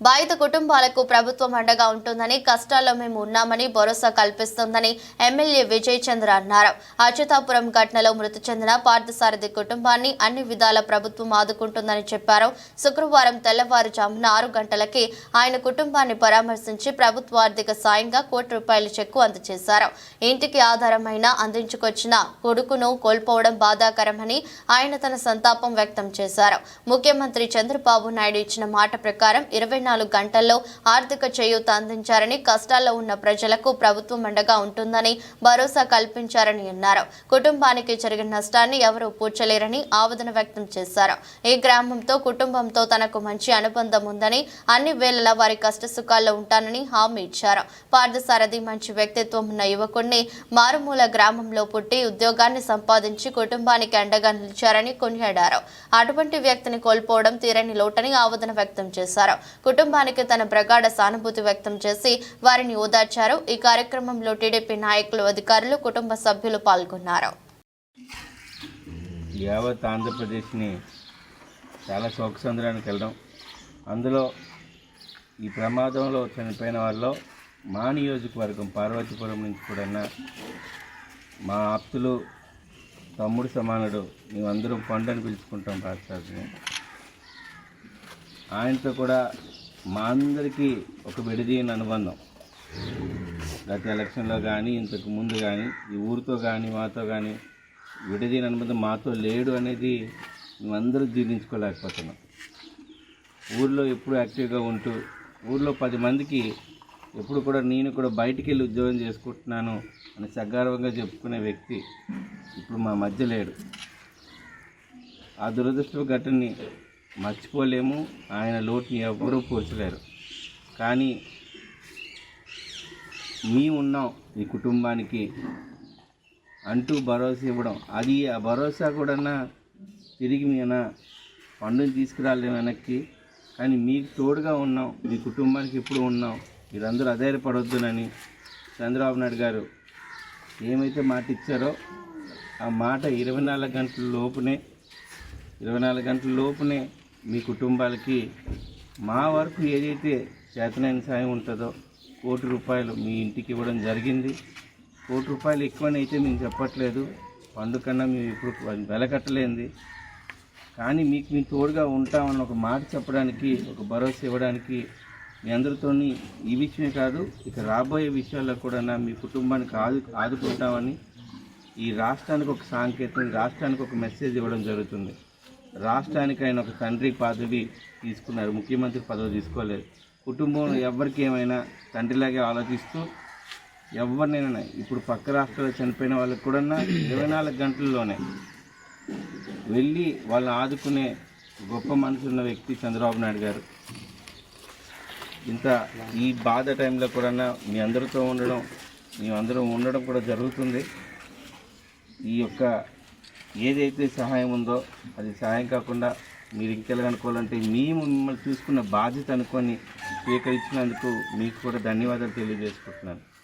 బాధిత కుటుంబాలకు ప్రభుత్వం అండగా ఉంటుందని కష్టాల్లో మేము ఉన్నామని భరోసా కల్పిస్తోందని ఎమ్మెల్యే విజయ్ చంద్ర అన్నారు. అచ్యుతాపురం ఘటనలో మృతి చెందిన పార్థసారథి కుటుంబాన్ని అన్ని విధాల ప్రభుత్వం ఆదుకుంటుందని చెప్పారు. శుక్రవారం తెల్లవారుజామున ఆరు గంటలకి ఆయన కుటుంబాన్ని పరామర్శించి ప్రభుత్వ ఆర్థిక సాయంగా కోటి రూపాయల చెక్కు అందజేశారు. ఇంటికి ఆధారమైన అందించుకొచ్చిన కొడుకును కోల్పోవడం బాధాకరమని ఆయన తన సంతాపం వ్యక్తం చేశారు. ముఖ్యమంత్రి చంద్రబాబు నాయుడు ఇచ్చిన మాట ప్రకారం ఇరవై నాలుగు గంటల్లో ఆర్థిక చేయూత అందించారని కష్టాల్లో ఉన్న ప్రజలకు ప్రభుత్వం అండగా ఉంటుందని భరోసా కల్పించారని అన్నారు. కుటుంబానికి జరిగిన నష్టాన్ని ఎవరూ పూడ్చలేరని ఆవేదన వ్యక్తం చేశారు. ఈ గ్రామంతో కుటుంబంతో తనకు మంచి అనుబంధం ఉందని అన్ని వేళలా వారి కష్ట సుఖాల్లో ఉంటానని హామీ ఇచ్చారు. పార్థసారథి మంచి వ్యక్తిత్వం ఉన్న యువకుడిని మారుమూల గ్రామంలో పుట్టి ఉద్యోగాన్ని సంపాదించి కుటుంబానికి అండగా నిలిచారని కొనియాడారు. అటువంటి వ్యక్తిని కోల్పోవడం తీరని లోటని ఆవేదన వ్యక్తం చేశారు. కుటుంబానికి తన ప్రగాఢ సానుభూతి వ్యక్తం చేసి వారిని ఓదార్చారు. ఈ కార్యక్రమంలో టీడీపీ నాయకులు అధికారులు కుటుంబ సభ్యులు పాల్గొన్నారు. యావత్ ఆంధ్రప్రదేశ్ని చాలా సౌకసంద్రానికి వెళ్ళడం. అందులో ఈ ప్రమాదంలో చనిపోయిన వారిలో మా నియోజకవర్గం పార్వతీపురం నుంచి కూడా మా ఆప్తులు తమ్ముడు సమానుడు మేమందరం పండుని పిలుచుకుంటాం రాష్ట్రాన్ని ఆయనతో కూడా మా అందరికీ ఒక విడదీయని అనుబంధం. గత ఎలక్షన్లో కానీ ఇంతకు ముందు కానీ ఈ ఊరితో కానీ మాతో కానీ విడదీయని అనుబంధం మాతో లేడు అనేది మేమందరూ జీర్ణించుకోలేకపోతున్నాం. ఊర్లో ఎప్పుడు యాక్టివ్గా ఉంటూ ఊర్లో పది మందికి ఎప్పుడు కూడా నేను కూడా బయటికి వెళ్ళి ఉద్యోగం చేసుకుంటున్నాను అని సగర్వంగా చెప్పుకునే వ్యక్తి ఇప్పుడు మా మధ్య లేడు. ఆ దురదృష్ట ఘటనని మర్చిపోలేము. ఆయన లోటుని ఎవ్వరూ పూడ్చలేరు కానీ మీ ఉన్నాం ఈ కుటుంబానికి అంటూ భరోసా ఇవ్వడం. అది ఆ భరోసా కూడా తిరిగి మీన పండుని తీసుకురాలేం వెనక్కి. కానీ మీకు తోడుగా ఉన్నాం. మీ కుటుంబానికి ఇప్పుడు ఉన్నాం. మీరందరూ అధైర్యపడొద్దునని చంద్రబాబు నాయుడు గారు ఏమైతే మాట ఇచ్చారో ఆ మాట ఇరవై నాలుగు గంటల లోపునే ఇరవై నాలుగు గంటల లోపునే మీ కుటుంబాలకి మా వరకు ఏదైతే చేతనైన సాయం ఉంటుందో కోటి రూపాయలు మీ ఇంటికి ఇవ్వడం జరిగింది. కోటి రూపాయలు ఎక్కువనైతే మేము చెప్పట్లేదు. అందుకన్నా మేము ఇప్పుడు వెలకట్టలేంది. కానీ మీకు మేము తోడుగా ఉంటామని ఒక మాట చెప్పడానికి ఒక భరోసా ఇవ్వడానికి మీ అందరితో ఈ విషయమే కాదు ఇక రాబోయే విషయాల్లో కూడా మీ కుటుంబానికి ఆదు ఆదుకుంటామని ఈ రాష్ట్రానికి ఒక సాంకేతం రాష్ట్రానికి ఒక మెసేజ్ ఇవ్వడం జరుగుతుంది. రాష్ట్రానికి ఆయన ఒక తండ్రి పదవి తీసుకున్నారు. ముఖ్యమంత్రి పదవి తీసుకోలేదు. కుటుంబం ఎవరికి ఏమైనా తండ్రిలాగే ఆలోచిస్తూ ఎవరినైనా ఇప్పుడు పక్క రాష్ట్రాల్లో చనిపోయిన వాళ్ళకి కూడా ఇరవై నాలుగు గంటల్లోనే వెళ్ళి వాళ్ళని ఆదుకునే గొప్ప మనసున్న వ్యక్తి చంద్రబాబు నాయుడు గారు. ఇంత ఈ బాధ టైంలో కూడా మీ అందరితో ఉండడం మేమందరం ఉండడం కూడా జరుగుతుంది. ఈ యొక్క ఏదైతే సహాయం ఉందో అది సహాయం కాకుండా మీరు ఇంకెలా అనుకోవాలంటే మేము మిమ్మల్ని చూసుకున్న బాధ్యత అనుకొని స్వీకరించినందుకు మీకు కూడా ధన్యవాదాలు తెలియజేసుకుంటున్నాను.